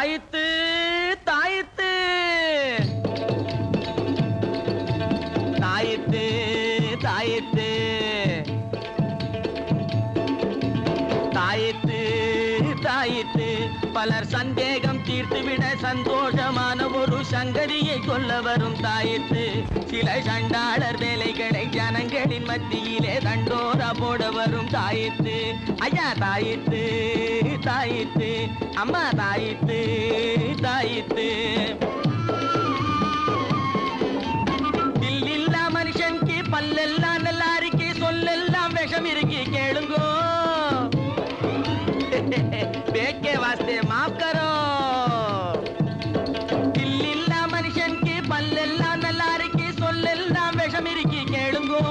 தாயித்து தாயித்து. தாயித்து தாயித்து. தாயித்து தாயித்து. பலர் சந்தேகம் தீர்த்துவிட சந்தோஷமான ஒரு சங்கதியை சொல்ல வரும் தாயித்து. சில சண்டாளர் வேலைகளை ஜனங்களின் மத்தியிலே தண்டோரா தாயித்து ஐயா தாயித்து தாயித்து அம்மா தாயித்து தாயித்து தில்லில்லா மனுஷனுக்கு பல்லெல்லாம் நல்லா இருக்கு சொல்லெல்லாம் விஷம் இருக்கு கேளுங்கோ. பேக்கே வாஸ்தே மாப் கரோ தில்லில்லா மனுஷனுக்கு பல்லெல்லாம் நல்லா இருக்கு சொல்லெல்லாம் விஷம் இருக்கு கேளுங்கோ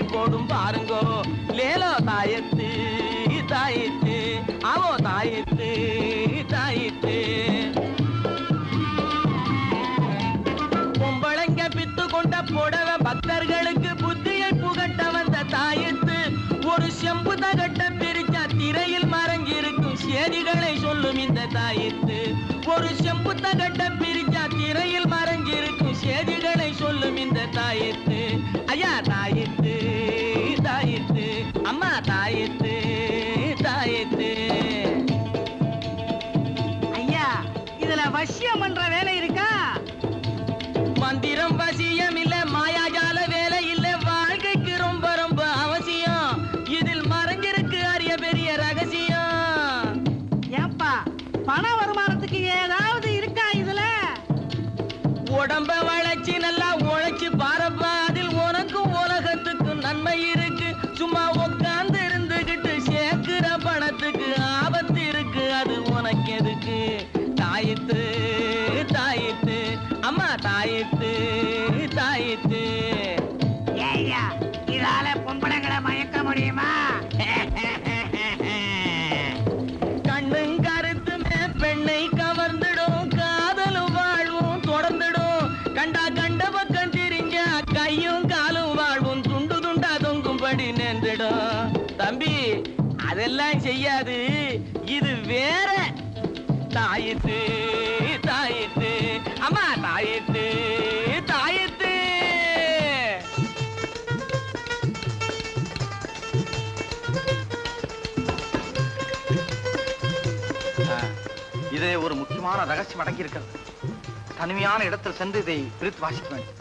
தூக்கி போடும் பாருங்கோ. லேலோ தாயத்து தாயித்து அவோ தாயித்து தாயித்து பொம்பளைங்க பித்து கொண்ட புடவ பக்தர்களுக்கு புத்தியை புகட்ட வந்த தாயத்து ஒரு செம்பு தகட்ட பிரிச்ச திரையில் மறைஞ்சிருக்கும் சேதிகளை சொல்லும் இந்த தாயத்து ஒரு செம்பு தகட்ட பிரிச்ச திரையில் மறைஞ்சிருக்கும் சேதிகளை சொல்லும் இந்த தாயத்து உடம்ப வளைச்சு நல்லா உழைச்சி பாரப்பா. அதில் உனக்கும் உலகத்துக்கும் நன்மை இருக்கு. சும்மா உட்கார்ந்து இருந்துகிட்டு சேர்க்கிற பணத்துக்கு ஆபத்து இருக்கு. அது உனக்கு எதுக்கு தாயித்து தாயித்து அம்மா தாயித்து தாயித்து. தொங்கும்படி நின்றுடும் தம்பி அதெல்லாம் செய்யாது. இது வேற. தாயித்து தாயித்து அம்மா தாயித்து தாயித்து இது ஒரு முக்கியமான ரகசியம் அடங்கி இருக்கிறது தனிமையான இடத்தில் சென்று இதை பிரித்து வாசிக்க வேண்டும்.